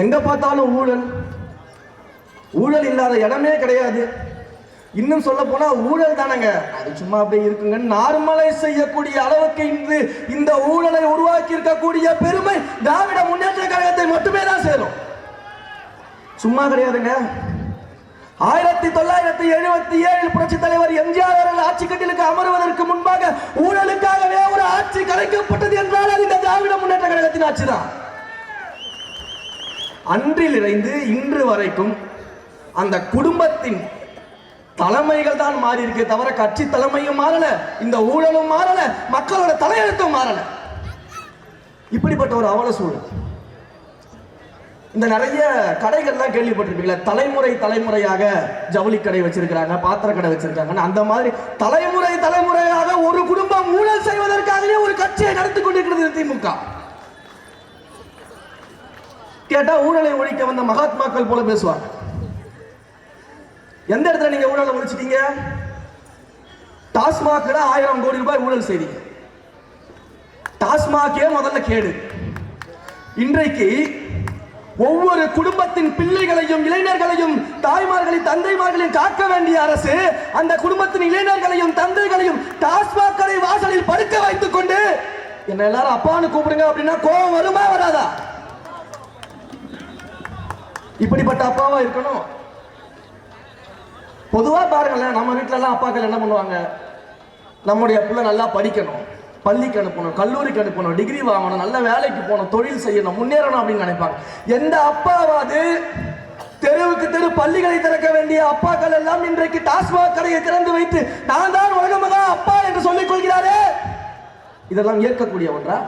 எங்க பார்த்தாலும் ஊழல். ஊழல் இல்லாத இடமே கிடையாது. இன்னும் சொல்ல போனா ஊழல் தானங்க. அது சும்மா அப்படியே இருக்குங்க நார்மலைஸ் செய்யக்கூடிய அளவுக்கு இன்று இந்த ஊழலை உருவாக்கி இருக்கக்கூடிய பெருமை திராவிட முன்னேற்ற கழகத்தை மட்டுமே தான் சேரும். சும்மா கிடையாதுங்க. ஆயிரத்தி தொள்ளாயிரத்தி எழுபத்தி ஏழில் புரட்சி தலைவர் எம்ஜிஆர் அவர்கள் ஆட்சி கட்டிலுக்கு அமர்வதற்கு முன்பாக ஊழலுக்காகவே ஒரு ஆட்சி கலைக்கப்பட்டது என்றால் அது இந்த திராவிட முன்னேற்ற கழகத்தின் ஆட்சி தான் அன்றிலிருந்து இன்று வரைக்கும் அந்த குடும்பத்தின் தலைமைகள் தான் மாறி இருக்கே தவிர கட்சி தலைமையும் மாறல இந்த ஊழலும் மாறல மக்களோட தலையெழுத்தும் மாறல. இப்படிப்பட்ட ஒரு அவல சூழல். இந்த நிறைய கடைகள்லாம் கேள்விப்பட்டிருப்பீங்களா தலைமுறை தலைமுறையாக ஜவுளி கடை வச்சிருக்கிறாங்க பாத்திர கடை வச்சிருக்காங்கன்னு. அந்த மாதிரி தலைமுறை தலைமுறையாக ஒரு குடும்பம் ஊழல் செய்வதற்காகவே ஒரு கட்சியை நடத்தி கொண்டிருக்கிறது திமுக. கேட்டா ஊழலை ஒழிக்க வந்த மகாத்மாக்கள் போல பேசுவாங்க. எந்த இடத்துல நீங்க ஊழலை ஒழிச்சிட்டீங்க? டாஸ்மாக்ல ஆயிரம் கோடி ரூபாய் ஊழல் செய்தீங்க. டாஸ்மாகே முதல்ல கேடு. இன்றைக்கு ஒவ்வொரு குடும்பத்தின் பிள்ளைகளையும் இளைஞர்களையும் தாய்மார்களையும் தந்தைமார்களையும் காக்க வேண்டிய அரசு அந்த குடும்பத்தின் இளைஞர்களையும் தந்தைகளையும் டாஸ்மாக் கடை வாசலில் படுக்க வைத்துக் கொண்டு என்ன எல்லாரும் அப்பான்னு கூப்பிடுங்க அப்படின்னா கோபம் வருமா வராதா? இப்படிப்பட்ட அப்பாவா இருக்கணும்? பொதுவா பாருங்களேன் நம்ம வீட்டிலலாம் எல்லாம் அப்பாக்கள் என்ன பண்ணுவாங்க? நம்முடைய பிள்ளை நல்லா படிக்கணும் பள்ளிக்கு அனுப்பணும் கல்லூரிக்கு அனுப்பணும் டிகிரி வாங்கணும் நல்ல வேலைக்கு போகணும் தொழில் செய்யணும் முன்னேறணும் அப்படின்னு நினைப்பாங்க. எந்த அப்பாவாது தெருவுக்கு தெரு பள்ளிகளை திறக்க வேண்டிய அப்பாக்கள் எல்லாம் இன்றைக்கு டாஸ்மாக் கடையை திறந்து வைத்து நான் தான் உலகமகா அப்பா என்று சொல்லிக் கொள்கிறாரே? இதெல்லாம் ஏற்கக்கூடிய ஒன்றா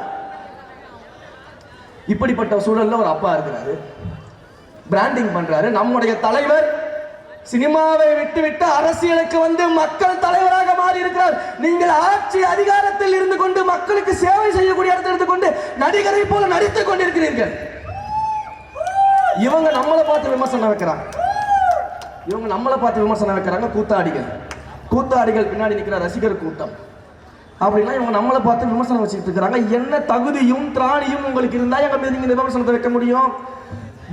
இப்படிப்பட்ட சூழல்ல ஒரு அப்பா இருக்கிறாரு. பிராண்டிங் பண்றாரு. நம்முடைய தலைவர் சினிமாவை விட்டுவிட்டு அரசியலுக்கு வந்து மக்கள் தலைவராக மாறி இருக்கிறார் நீங்கள் ஆட்சி அதிகாரத்தில் இருந்து கொண்டு மக்களுக்கு சேவை செய்யக்கூடிய இடத்தில் இருந்து கொண்டு நடிகரை போல நடித்துக் கொண்டிருக்கிறீர்கள். இவங்க நம்மளை பார்த்து விமர்சனம் வைக்கிறாங்க. இவங்க நம்மளை பார்த்து விமர்சனம் வைக்கிறாங்க கூத்தாடிகள். கூத்தாடிகள் பின்னாடி நிற்கிற ரசிகர் கூட்டம். அப்படின்னா இவங்க நம்மளை பார்த்து விமர்சனம் வச்சுட்டு இருக்கிறாங்க. என்ன தகுதியும் திராணியும் உங்களுக்கு இருந்தால் எங்க மீது நீங்க இந்த விமர்சனத்தை வைக்க முடியும்?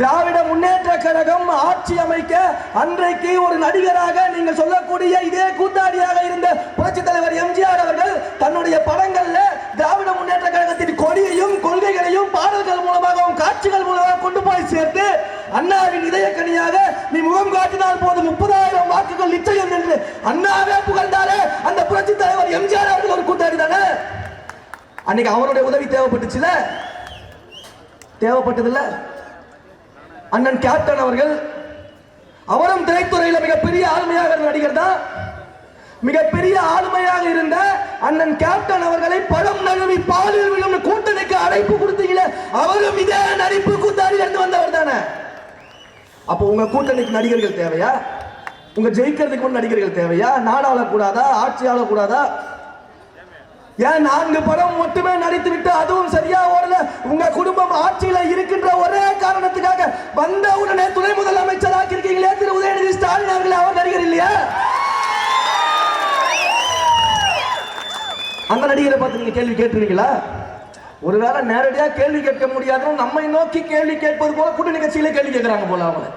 திராவிட முன்னேற்ற கழகம் ஆட்சி அமைக்க அன்றைக்கு ஒரு நடிகராக நீங்கள் சொல்லக்கூடிய இதே கூத்தாடியாக இருந்த புரட்சி தலைவர் எம்ஜிஆர் அவர்கள் தன்னுடைய படங்கள்ல திராவிட முன்னேற்ற கழகத்தின் கொடியையும் கொள்கைகளையும் பாடல்கள் மூலமாகவும் காட்சிகள் மூலமாக கொண்டு போய் சேர்த்து அண்ணாவின் இதயக்கனியாக நீ முகம் காட்டினால் போது முப்பதாயிரம் வாக்குகள் நிச்சயம் என்று அண்ணாவே புகழ்ந்தாரே அந்த புரட்சி தலைவர் எம்ஜிஆர் அவர்கள் ஒரு கூத்தாடி தானே? அன்னைக்கு அவருடைய உதவி தேவைப்பட்டுச்சுல? தேவைப்பட்டதில்லை? அண்ணன் கேப்டன் அவர்கள் அவரும் திரைத்துறையில் மிகப்பெரிய ஆளுமையாக நடிகர் தான் மிகப்பெரிய ஆளுமையாக இருந்த அண்ணன் கேப்டன் அவர்களை பழம் நழுவி பாலியல் விழும் கூட்டணிக்கு அழைப்பு கொடுத்தீங்களே அவரும் இதே நடிப்பு கூத்தாடி இருந்து வந்தவர் தானே? அப்போ உங்க கூட்டணிக்கு நடிகர்கள் தேவையா? உங்க ஜெயிக்கிறதுக்கு முன் நடிகர்கள் தேவையா? நாடாள கூடாதா ஆட்சி ஆளக்கூடாதா? ஏன் நான்கு படம் மட்டுமே நடித்து விட்டு அதுவும் சரியா ஓடல? உங்க குடும்பம் ஆட்சி அந்த நடிகரை பார்த்து நீங்க கேள்வி கேட்டுருவீங்களா ஒருவேளை நேரடியாக கேள்வி கேட்க முடியாதுன்னு நம்மை நோக்கி கேள்வி கேட்பது போல கூட்டணி நிகழ்ச்சியில கேள்வி கேட்கிறாங்க போல அவங்க